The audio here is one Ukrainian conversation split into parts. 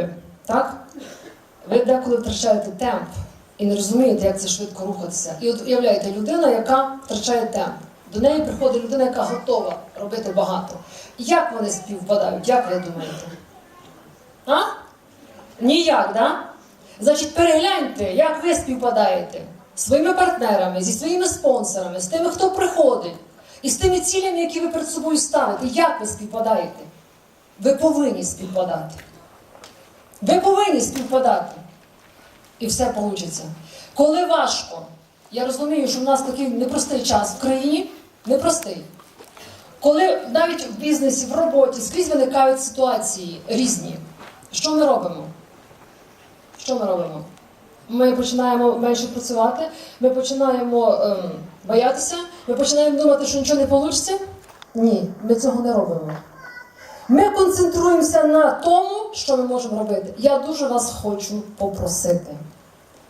ви, так? Ви деколи втрачаєте темп і не розумієте, як це швидко рухатися. І от уявляєте, людина, яка втрачає темп. До неї приходить людина, яка готова робити багато. Як вони співпадають, як ви думаєте? А? Ніяк, да? Значить, перегляньте, як ви співпадаєте з своїми партнерами, зі своїми спонсорами, з тими, хто приходить, і з тими цілями, які ви перед собою ставите. Як ви співпадаєте? Ви повинні співпадати. Ви повинні співпадати. І все вийде. Коли важко, я розумію, що в нас такий непростий час в країні, непростий. Коли навіть в бізнесі, в роботі скрізь виникають ситуації різні, що ми робимо? Що ми робимо? Ми починаємо менше працювати, ми починаємо ем, боятися, ми починаємо думати, що нічого не вийде. Ні, ми цього не робимо. Ми концентруємося на тому, що ми можемо робити. Я дуже вас хочу попросити.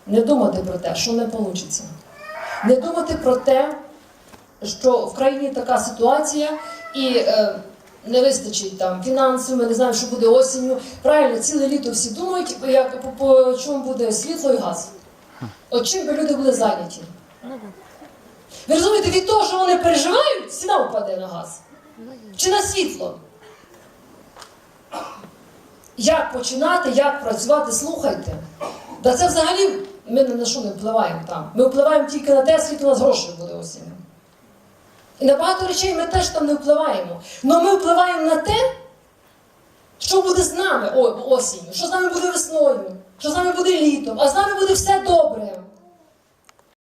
Не думати про те, що не вийде. Не думати про те, що в країні така ситуація і е, не вистачить там фінансів, ми не знаємо, що буде осінню. Правильно, ціле літо всі думають, як, по, по чому буде світло і газ. От чим би люди були зайняті. Ви розумієте, від того, що вони переживають, ціна впаде на газ. Чи на світло? Як починати, як працювати, слухайте. Да це взагалі ми на що не впливаємо там. Ми впливаємо тільки на те, скільки у нас грошей буде осінь. І на багато речей ми теж там не впливаємо. Але ми впливаємо на те, що буде з нами осінь, що з нами буде весною, що з нами буде літом, а з нами буде все добре.